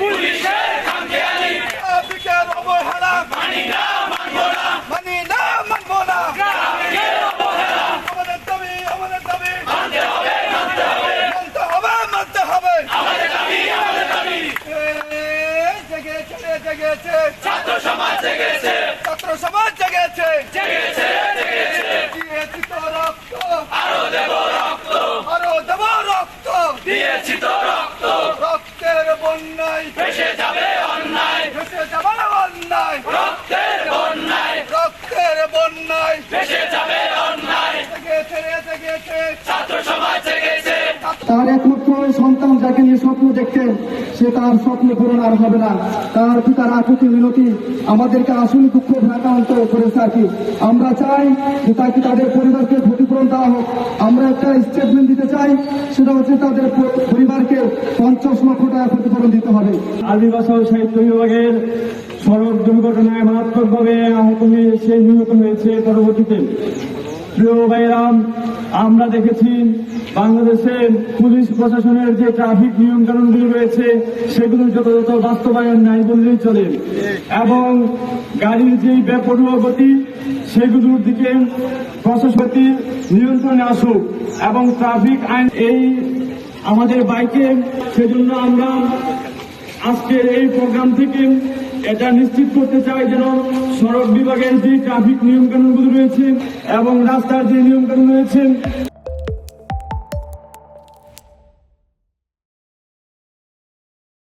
পুলিশের খামখেয়ালি আফ্রিকার অবহেলা। মানি না মানবো না। মানি না মানবো না। গ্রামের অবহেলা। আমাদের দাবি আমাদের দাবি। মানতে হবে মানতে হবে। মানতে হবে মানতে হবে। আমাদের দাবি আমাদের দাবি। জেগেছে জেগেছে। ছাত্র সমাজ জেগেছে। ছাত্র সমাজ জেগেছে। জেগেছে জেগেছে। দিয়েছি তো রক্ত। আরও দেব রক্ত। আরও দেব রক্ত। দিয়েছি তো রক্ত। রক্তের বন্যা যাবে অন্যায়। ভেসে যাবে অন্যায়। রক্তের বন্যায়। রক্তের বন্যায়। ভেসে যাবে অন্যায়। জেগেছে রে জেগেছে ছাত্র সমাজ জেগেছে। তার একমাত্র সন্তান যাকে নিয়ে স্বপ্ন দেখতেন সে তার স্বপ্ন পূরণ আর হবে না। তার পিতার আকুতি মিনতি আমাদেরকে আসল দুঃখ ভ্রান্তান্ত করেছে আর কি আমরা চাই যে তাকে তাদের পরিবারকে ক্ষতিপূরণ দেওয়া হোক। আমরা একটা স্টেটমেন্ট দিতে চাই সেটা হচ্ছে তাদের পরিবারকে পঞ্চাশ লক্ষ টাকা ক্ষতিপূরণ দিতে হবে। ভাষা সাহিত্য বিভাগের সড়ক দুর্ঘটনায় মারাত্মকভাবে আহত হয়ে সে নিহত হয়েছে পরবর্তীতে। প্রিয় ভাইরাম আমরা দেখেছি বাংলাদেশের পুলিশ প্রশাসনের যে ট্রাফিক নিয়ম কানুনগুলি রয়েছে সেগুলোর যথাযথ বাস্তবায়ন নাই বললেই চলে। এবং গাড়ির যে বেপরুয়া গতি, সেগুলোর দিকে প্রশাসনটি নিয়ন্ত্রণে আসুক এবং ট্রাফিক আইন এই আমাদের বাইকে, সেজন্য আমরা আজকের এই প্রোগ্রাম থেকে এটা নিশ্চিত করতে চাই যেন সড়ক বিভাগের যে ট্রাফিক নিয়ম কানুনগুলো রয়েছে এবং রাস্তার যে নিয়মকানুন রয়েছে